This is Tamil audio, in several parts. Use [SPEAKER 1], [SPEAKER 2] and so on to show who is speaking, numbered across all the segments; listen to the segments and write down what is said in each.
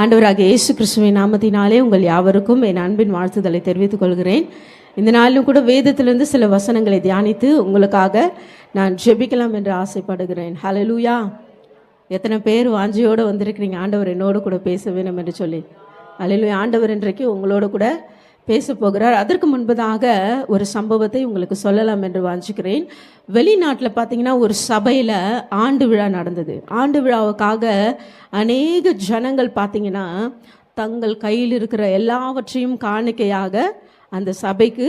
[SPEAKER 1] ஆண்டவராக இயேசு கிறிஸ்துவின் நாமத்தினாலே உங்கள் யாவருக்கும் என் அன்பின் வாழ்த்துதலை தெரிவித்துக் கொள்கிறேன். இந்த நாளிலும் கூட வேதத்திலிருந்து சில வசனங்களை தியானித்து உங்களுக்காக நான் ஜெபிக்கலாம் என்று ஆசைப்படுகிறேன். ஹலலூயா எத்தனை பேர் வாஞ்சியோடு வந்திருக்கிறீங்க? ஆண்டவர் என்னோடு கூட பேச வேணும் என்று சொல்லி. ஹalleluya ஆண்டவர் இன்றைக்கு உங்களோட கூட பேச போகிறார் அதற்கு முன்பதாக ஒரு சம்பவத்தை உங்களுக்கு சொல்லலாம் என்று வாஞ்சிக்கிறேன். வெளிநாட்டில் பார்த்தீங்கன்னா ஒரு சபையில் ஆண்டு விழா நடந்தது. ஆண்டு விழாவுக்காக அநேக ஜனங்கள் பார்த்தீங்கன்னா தங்கள் கையில் இருக்கிற எல்லாவற்றையும் காணிக்கையாக அந்த சபைக்கு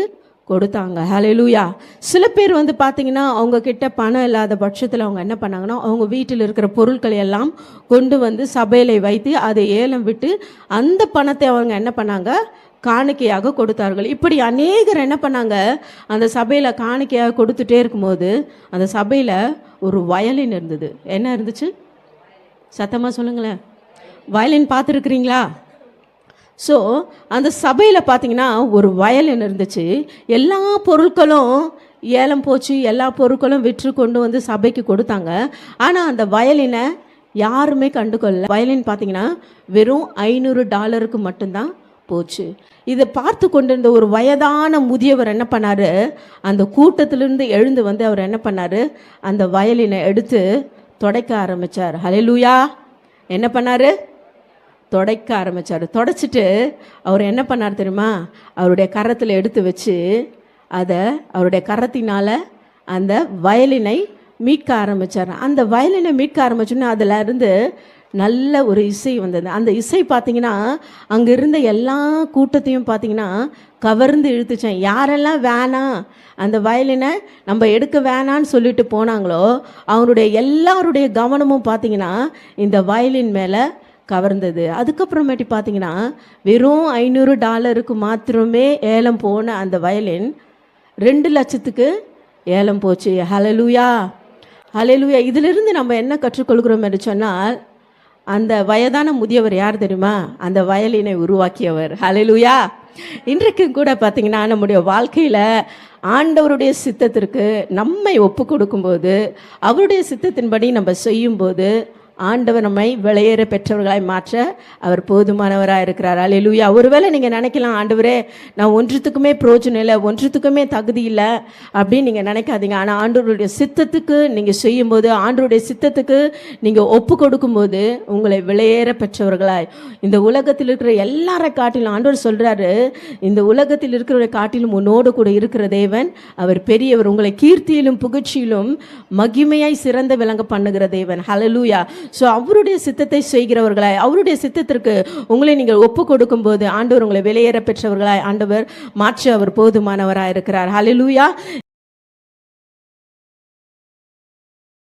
[SPEAKER 1] கொடுத்தாங்க. ஹலெலூயா சில பேர் வந்து பார்த்தீங்கன்னா அவங்க கிட்ட பணம் இல்லாத பட்சத்தில் அவங்க என்ன பண்ணாங்கன்னா அவங்க வீட்டில் இருக்கிற பொருட்களை எல்லாம் கொண்டு வந்து சபையில வைத்து அதை ஏலம் விட்டு அந்த பணத்தை அவங்க என்ன பண்ணாங்க? காணிக்கையாக கொடுத்தார்கள். இப்படி அநேகர் என்ன பண்ணாங்க? அந்த சபையில் காணிக்கையாக கொடுத்துட்டே இருக்கும்போது அந்த சபையில் ஒரு வயலின் இருந்தது. என்ன இருந்துச்சு? சத்தமாக சொல்லுங்களேன். வயலின் பார்த்துருக்குறீங்களா? ஸோ அந்த சபையில் பார்த்தீங்கன்னா ஒரு வயலின் இருந்துச்சு. எல்லா பொருட்களும் ஏலம் போச்சு எல்லா பொருட்களும் விற்று கொண்டு வந்து சபைக்கு கொடுத்தாங்க. ஆனால் அந்த வயலினை யாருமே கண்டுகொள்ளல. வயலின் பார்த்தீங்கன்னா வெறும் ஐநூறு டாலருக்கு மட்டும்தான் போச்சு. இதை பார்த்து கொண்டிருந்த ஒரு வயதான முதியவர் என்ன பண்ணார்? அந்த கூட்டத்திலிருந்து எழுந்து வந்து அவர் என்ன பண்ணார்? அந்த வயலினை எடுத்து துடைக்க ஆரம்பிச்சார். ஹலெலூயா என்ன பண்ணார்? துடைக்க ஆரம்பிச்சார். தொடச்சிட்டு அவர் என்ன பண்ணார் தெரியுமா? அவருடைய கரத்தில் எடுத்து வச்சு அதை அவருடைய கரத்தினால் அந்த வயலினை மீட்க ஆரம்பிச்சார். அந்த வயலினை மீட்க ஆரம்பிச்சோன்னே அதில் இருந்து நல்ல ஒரு இசை வந்தது. அந்த இசை பார்த்தீங்கன்னா அங்கே இருந்த எல்லா கூட்டத்தையும் பார்த்தீங்கன்னா கவர்ந்து இழுத்துச்சேன். யாரெல்லாம் வேணாம் அந்த வயலினை நம்ம எடுக்க வேணான்னு சொல்லிட்டு போனாங்களோ அவருடைய எல்லாருடைய கவனமும் பார்த்தீங்கன்னா இந்த வயலின் மேலே கவர்ந்தது. அதுக்கப்புறமேட்டு பார்த்தீங்கன்னா வெறும் ஐநூறு டாலருக்கு மாத்திரமே ஏலம் போன அந்த வயலின் ரெண்டு லட்சத்துக்கு ஏலம் போச்சு. ஹலலூயா ஹலலூயா இதிலிருந்து நம்ம என்ன கற்றுக்கொள்கிறோம் என்று சொன்னால் அந்த வயதான முதியவர் யார் தெரியுமா? அந்த வயலினை உருவாக்கியவர். ஹalleluya இன்றைக்கு கூட பார்த்தீங்கன்னா நம்முடைய வாழ்க்கையில் ஆண்டவருடைய சித்தத்திற்கு நம்மை ஒப்பு கொடுக்கும்போது அவருடைய சித்தத்தின்படி நம்ம செய்யும்போது ஆண்டவர் நம்மை விளையேற பெற்றவர்களாய் மாற்ற அவர் போதுமானவராக இருக்கிறார். அலையிலூயா ஒருவேளை நீங்கள் நினைக்கலாம் ஆண்டவரே நான் ஒன்றுத்துக்குமே பிரோஜனம் இல்லை ஒன்றுத்துக்குமே தகுதி இல்லை அப்படின்னு நீங்கள் நினைக்காதீங்க. ஆனால் ஆண்டவருடைய சித்தத்துக்கு நீங்கள் செய்யும்போது ஆண்டவருடைய சித்தத்துக்கு நீங்கள் ஒப்பு கொடுக்கும்போது உங்களை விளையேற பெற்றவர்களாய். இந்த உலகத்தில் இருக்கிற எல்லாரை காட்டிலும் ஆண்டவர் சொல்கிறாரு இந்த உலகத்தில் இருக்கிற காட்டிலும் உன்னோடு கூட இருக்கிற தேவன் அவர் பெரியவர். உங்களை கீர்த்தியிலும் புகழ்ச்சியிலும் மகிமையாய் சிறந்த விளங்க பண்ணுகிற தேவன். ஹலலூயா ஸோ அவருடைய சித்தத்தை செய்கிறவர்களாய் அவருடைய சித்தத்திற்கு உங்களை நீங்கள் ஒப்பு கொடுக்கும்போது ஆண்டவர் உங்களை வெளியேற பெற்றவர்களாய் ஆண்டவர் மாற்றி அவர் போதுமானவராக இருக்கிறார் ஹலிலூயா